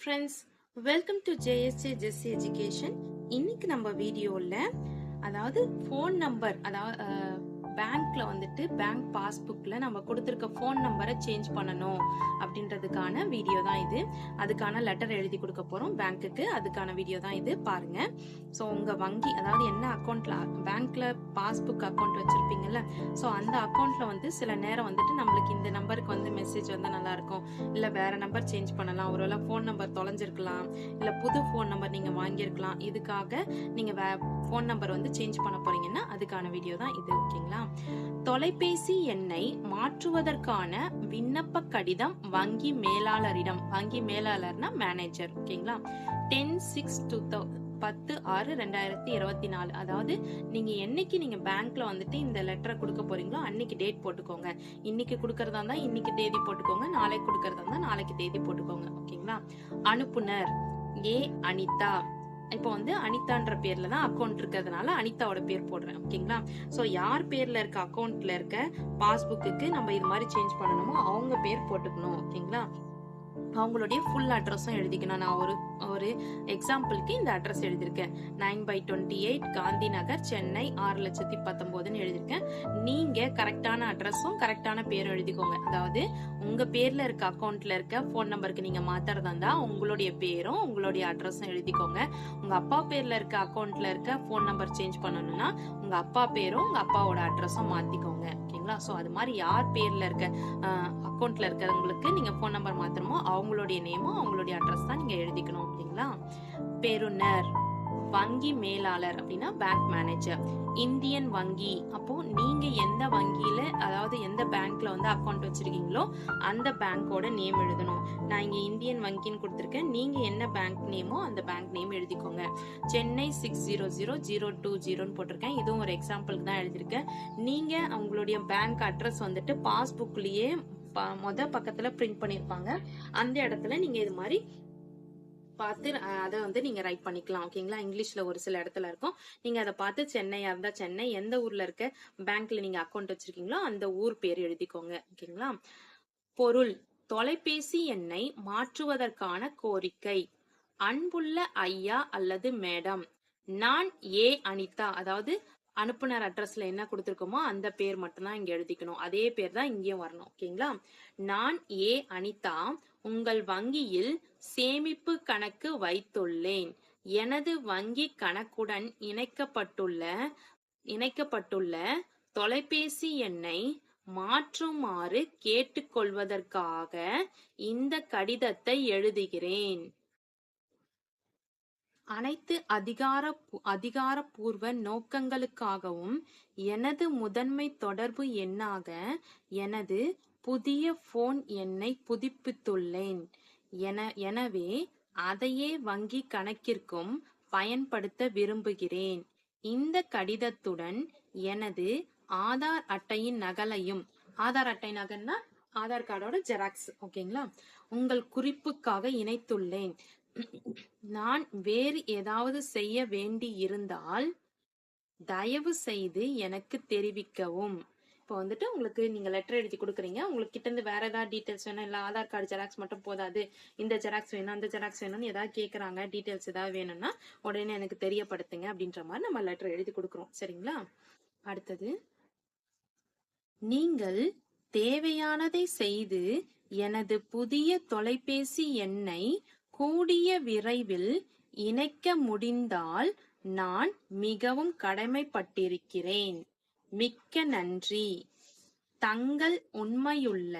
Friends welcome to JSJ Jessie education இன்னைக்கு நம்ம வீடியோவில் அதாவது ஃபோன் நம்பர் அதாவது பேங்க்ல வந்துட்டு பேங்க் பாஸ்புக்ல நம்ம கொடுத்துருக்க ஃபோன் நம்பரை சேஞ்ச் பண்ணணும் அப்படின்றதுக்கான வீடியோ தான் இது. அதுக்கான லெட்டர் எழுதி கொடுக்க போறோம் பேங்க்குக்கு அதுக்கான வீடியோ தான் இது. பாருங்க. ஸோ உங்க வங்கி அதாவது என்ன அக்கௌண்ட்ல பேங்க்ல பாஸ்புக் அக்கௌண்ட் வச்சிருப்பீங்கல்ல ஸோ அந்த அக்கௌண்ட்ல வந்து சில நேரம் வந்துட்டு நம்மளுக்கு இந்த நம்பருக்கு வந்து மெசேஜ் வந்தால் நல்லா இருக்கும். இல்ல வேற நம்பர் சேஞ்ச் பண்ணலாம். ஒருவேளை ஃபோன் நம்பர் தொலைஞ்சிருக்கலாம். இல்ல புது ஃபோன் நம்பர் நீங்க வாங்கியிருக்கலாம். இதுக்காக நீங்க ஃபோன் நம்பர் வந்து சேஞ்ச் பண்ண போறீங்கன்னா அதுக்கான வீடியோ தான் இது ஓகேங்களா? தொலைபேசி எண்ணை மாற்றுவதற்கான விண்ணப்ப கடிதம் வங்கி மேலாளரிடம் வங்கி மேலாளர்னா மேனேஜர் ஓகேங்களா? டென் சிக்ஸ் டூ பத்து ஆறு ரெண்டாயிரத்தி இருபத்தி நாலு. அதாவது நீங்க என்னைக்கு நீங்க பேங்க்ல வந்துட்டு இந்த லெட்டரை கொடுக்க போறீங்களோ அன்னைக்கு டேட் போட்டுக்கோங்க. இன்னைக்கு கொடுக்கறதா இருந்தா இன்னைக்கு தேதி போட்டுக்கோங்க. நாளைக்கு கொடுக்கறதா இருந்தா நாளைக்கு தேதி போட்டுக்கோங்க ஓகேங்களா? அனுப்புனர் ஏ அனிதா. இப்போ வந்து அனிதான்ற பேர்ல தான் அக்கௌண்ட் இருக்கிறதுனால அனிதாவோட பேர் போடுறேன் ஓகேங்களா ஸோ யார் பேர்ல இருக்க அக்கௌண்ட்ல இருக்க பாஸ்புக்கு நம்ம இது மாதிரி சேஞ்ச் பண்ணணுமோ அவங்க பேர் போட்டுக்கணும் ஓகேங்களா அவங்களுடைய ஃபுல் அட்ரஸும் எழுதிக்கணும். நான் ஒரு ஒரு எக்ஸாம்பிளுக்கு இந்த அட்ரஸ் எழுதியிருக்கேன். Nine by twenty eight Gandhi Nagar Chennai ஆறு லட்சத்தி பத்தொம்போதுன்னு எழுதியிருக்கேன். நீங்கள் கரெக்டான அட்ரஸும் கரெக்டான பேரும் எழுதிக்கோங்க. அதாவது உங்கள் பேரில் இருக்க அக்கௌண்ட்டில் இருக்க ஃபோன் நம்பருக்கு நீங்கள் மாற்றுறதா இருந்தால் உங்களுடைய பேரும் உங்களுடைய அட்ரஸும் எழுதிக்கோங்க. உங்கள் அப்பா பேரில் இருக்க அக்கௌண்ட்டில் இருக்க ஃபோன் நம்பர் சேஞ்ச் பண்ணணும்னா உங்கள் அப்பா பேரும் உங்கள் அப்பாவோட அட்ரஸும் மாற்றிக்கோங்க ஓகேங்களா ஸோ அது மாதிரி யார் பேர்ல இருக்க அக்கௌண்ட்ல இருக்கிறவங்களுக்கு நீங்க ஃபோன் நம்பர் மாத்திரமோ அவங்களுடைய நேமும் அவங்களுடைய அட்ரஸ் தான் நீங்க எழுதிக்கணும் ஓகேங்களா பெறுநர் வங்கி மேலாளர் அப்படின்னா பேங்க் மேனேஜர் இந்தியன் வங்கி. அப்போ நீங்க எந்த வங்கியில அதாவது எந்த பேங்க்ல வந்து அக்கௌண்ட் வச்சிருக்கீங்களோ அந்த பேங்கோட நேம் எழுதணும். நான் இங்க இந்தியன் வங்கின்னு கொடுத்துருக்கேன். நீங்க என்ன பேங்க் நேமோ அந்த பேங்க் நேம் எழுதிக்கோங்க. Chennai six zero zero zero two ஜீரோன்னு போட்டிருக்கேன். இதுவும் ஒரு எக்ஸாம்பிளுக்கு தான் எழுதியிருக்கேன். நீங்க அவங்களுடைய பேங்க் அட்ரஸ் வந்துட்டு பாஸ்புக்லயே மொத பக்கத்துல பிரிண்ட் பண்ணிருப்பாங்க அந்த இடத்துல நீங்க இது மாதிரி பார்த்து அதை வந்து நீங்க ரைட் பண்ணிக்கலாம் ஓகேங்களா இங்கிலீஷ்ல ஒரு சில இடத்துல இருக்கும். நீங்க அதை பார்த்து சென்னையா இருந்தா சென்னை எந்த ஊர்ல இருக்க பேங்க்ல நீங்க அக்கௌண்ட் வச்சிருக்கீங்களோ அந்த ஊர் பேர் எழுதிக்கோங்க ஓகேங்களா பொருள் தொலைபேசி எண்ணை மாற்றுவதற்கான கோரிக்கை. அன்புள்ள ஐயா அல்லது மேடம் நான் ஏ அனிதா அதாவது அனுப்புனர் அட்ரஸ்ல என்ன கொடுத்துருக்கோமோ அந்த பேர் மட்டும்தான் இங்க எழுதிக்கணும். அதே பேர் தான் இங்கேயும் வரணும் ஓகேங்களா நான் ஏ அனிதா உங்கள் வங்கியில் சேமிப்பு கணக்கு வைத்துள்ளேன். எனது வங்கி கணக்குடன் இணைக்கப்பட்டுள்ள இணைக்கப்பட்டுள்ள தொலைபேசி எண்ணை மாற்றுமாறு கேட்டுக்கொள்வதற்காக இந்த கடிதத்தை எழுதுகிறேன். அனைத்து அதிகார அதிகாரப்பூர்வ நோக்கங்களுக்காகவும் எனது முதன்மை தொடர்பு எண்ணாக எனது புதிய போன் எண்ணை புதுப்பித்துள்ளேன். என எனவே அதையே வங்கி கணக்கிற்கும் பயன்படுத்த விரும்புகிறேன். இந்த கடிதத்துடன் எனது ஆதார் அட்டையின் நகலையும் ஆதார் அட்டை நகல்னா ஆதார் கார்டோட ஜெராக்ஸ் ஓகேங்களா? உங்கள் குறிப்புக்காக இணைத்துள்ளேன். நான் வேறு ஏதாவது செய்ய வேண்டி இருந்தால் தயவு செய்து எனக்கு தெரிவிக்கவும். இப்போ வந்துட்டு உங்களுக்கு நீங்க லெட்டர் எழுதி கொடுக்குறீங்க. உங்களுக்கு கிட்ட இருந்து வேற ஏதாவது டீடைல்ஸ் வேணும் இல்ல ஆதார் கார்டு ஜெராக்ஸ் மட்டும் போதாது. இந்த ஜெராக்ஸ் வேணும் அந்த ஜெராக்ஸ் வேணும்னு ஏதாவது கேக்குறாங்க டீடைல்ஸ் ஏதாவது வேணும்னா உடனே எனக்கு தெரியப்படுத்துங்க அப்படின்ற மாதிரி நம்ம லெட்டர் எழுதி கொடுக்குறோம். சரிங்களா? அடுத்தது நீங்கள் தேவையானதை செய்து எனது புதிய தொலைபேசி எண்ணை கூடிய விரைவில் இணைக்க முடிந்தால் நான் மிகவும் கடமைப்பட்டிருக்கிறேன். மிக்க நன்றி. தங்கள் உண்மையுள்ள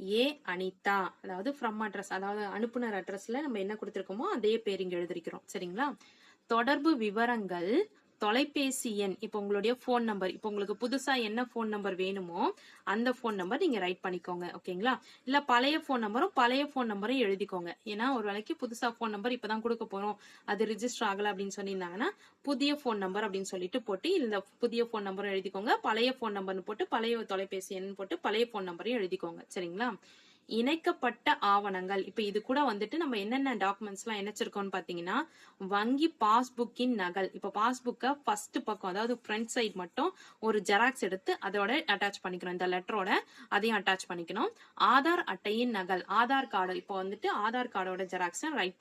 ஏ அனிதா. அதாவது ஃப்ரம் அட்ரஸ் அதாவது அனுப்புனர் அட்ரஸ்ல நம்ம என்ன கொடுத்துருக்கோமோ அதே பேர் இங்க எழுதிருக்கிறோம். சரிங்களா? தொடர்பு விவரங்கள் தொலைபேசி எண் இப்போ உங்களுடைய ஃபோன் நம்பர் இப்போ உங்களுக்கு புதுசா என்ன ஃபோன் நம்பர் வேணுமோ அந்த ஃபோன் நம்பர் நீங்க ரைட் பண்ணிக்கோங்க ஓகேங்களா இல்ல பழைய ஃபோன் நம்பரும் பழைய ஃபோன் நம்பரும் எழுதிக்கோங்க. ஏன்னா ஒரு வேலைக்கு புதுசா ஃபோன் நம்பர் இப்பதான் கொடுக்க போறோம். அது ரிஜிஸ்டர் ஆகல அப்படின்னு சொன்னீங்கன்னா புதிய ஃபோன் நம்பர் அப்படின்னு சொல்லிட்டு போட்டு இந்த புதிய ஃபோன் நம்பரும் எழுதிக்கோங்க. பழைய ஃபோன் நம்பர்னு போட்டு பழைய தொலைபேசி எண் போட்டு பழைய ஃபோன் நம்பரையும் எழுதிக்கோங்க. சரிங்களா? இணைக்கப்பட்ட ஆவணங்கள். இப்ப இது கூட வந்துட்டு நம்ம என்னென்ன டாக்குமெண்ட்ஸ் எல்லாம் இணைச்சிருக்கோம்னு பாத்தீங்கன்னா வங்கி பாஸ்புக்கின் நகல். இப்ப பாஸ்புக்கை ஃபர்ஸ்ட் பக்கம் அதாவது ஃப்ரண்ட் சைட் மட்டும் ஒரு ஜெராக்ஸ் எடுத்து அதோட அட்டாச் பண்ணிக்கணும். இந்த லெட்டரோட அதையும் அட்டாச் பண்ணிக்கணும். ஆதார் அட்டையின் நகல் ஆதார் கார்டு. இப்போ வந்துட்டு ஆதார் கார்டோட ஜெராக்ஸ் ரைட்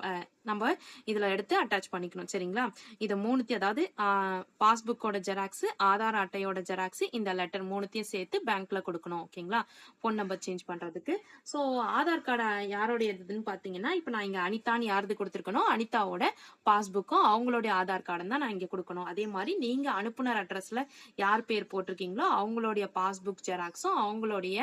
நம்ம இதுல எடுத்து அட்டாச் பண்ணிக்கணும். சரிங்களா? இது மூணுத்தையும் அதாவது பாஸ்புக்கோட ஜெராக்ஸ் ஆதார் அட்டையோட ஜெராக்ஸ் இந்த லெட்டர் மூணுத்தையும் சேர்த்து பேங்க்ல கொடுக்கணும். ஓகேங்களா? ஃபோன் நம்பர் சேஞ்ச் பண்றதுக்கு. ஸோ ஆதார் கார்டு யாரோடையதுன்னு பார்த்தீங்கன்னா இப்போ நான் இங்கே அனிதான்னு யாருது கொடுத்துருக்கணும் அனிதாவோட பாஸ்புக்கும் அவங்களுடைய ஆதார் கார்டும் தான் நான் இங்கே கொடுக்கணும். அதே மாதிரி நீங்கள் அனுப்புனர் அட்ரஸில் யார் பேர் போட்டிருக்கீங்களோ அவங்களுடைய பாஸ்புக் ஜெராக்ஸும் அவங்களுடைய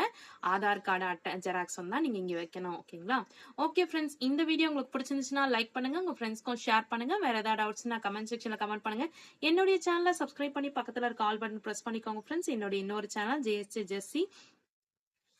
ஆதார் கார்டு அட்டை ஜெராக்ஸும் தான் நீங்கள் இங்கே வைக்கணும் ஓகேங்களா? ஓகே ஃப்ரெண்ட்ஸ் இந்த வீடியோ உங்களுக்கு பிடிச்சிருந்துச்சுன்னா லைக் பண்ணுங்க உங்கள் ஃப்ரெண்ட்ஸ்க்கும் ஷேர் பண்ணுங்கள் வேறு ஏதாவது டவுட்ஸ்னா கமெண்ட் செக்ஷனில் கமெண்ட் பண்ணுங்க. என்னுடைய சேனலை சப்ஸ்கிரைப் பண்ணி பக்கத்தில் இருக்க ஆல் பட்டன் ப்ரெஸ் பண்ணிக்கோங்க ஃப்ரெண்ட்ஸ் என்னுடைய இன்னொரு channel JSC Jessy